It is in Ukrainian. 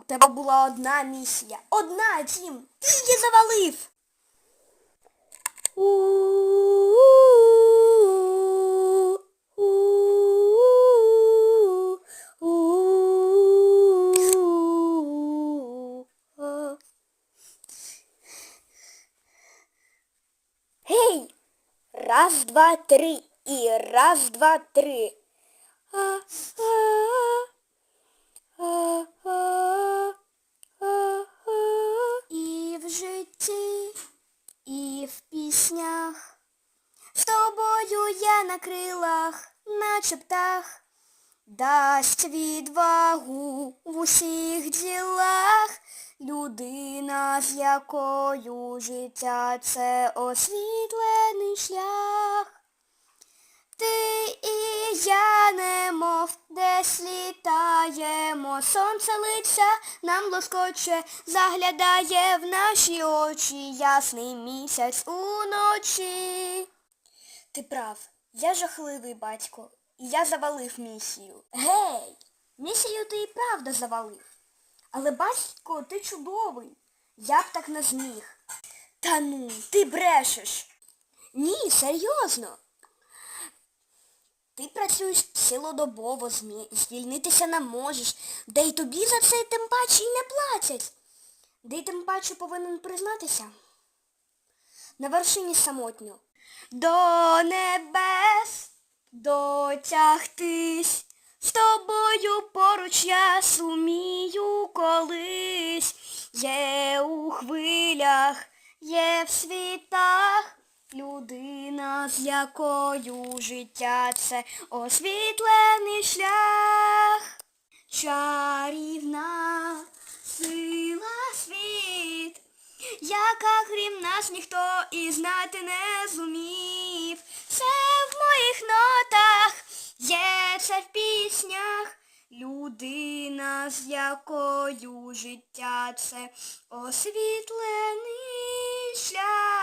У тебе була одна місія. Одна, Тім. Ти її завалив. Гей! Раз, два, три. І раз, два, три. А, а, а, я на крилах, наче птах. Дасть відвагу в усіх ділах. Людина, з якою життя це освітлений шлях. Ти і я немов десь літаємо, сонце лиця нам лоскоче, заглядає в наші очі ясний місяць уночі. Ти прав, я жахливий батько, і я завалив місію. Гей, місію ти і правда завалив. Але батько, ти чудовий. Я б так не зміг. Та ну, ти брешеш. Ні, серйозно. Ти працюєш цілодобово, звільнитися не можеш, де й тобі за це тим паче й не платять. Де й тим паче повинен признатися. На вершині самотньо. До небес дотягтись, з тобою поруч я сумію колись. Є у хвилях, є в світах. Людина, з якою життя це освітлений шлях, чарівна сила світ, яка крім нас ніхто і знати не є в піснях. Людина, з якою життя це освітлений шлях.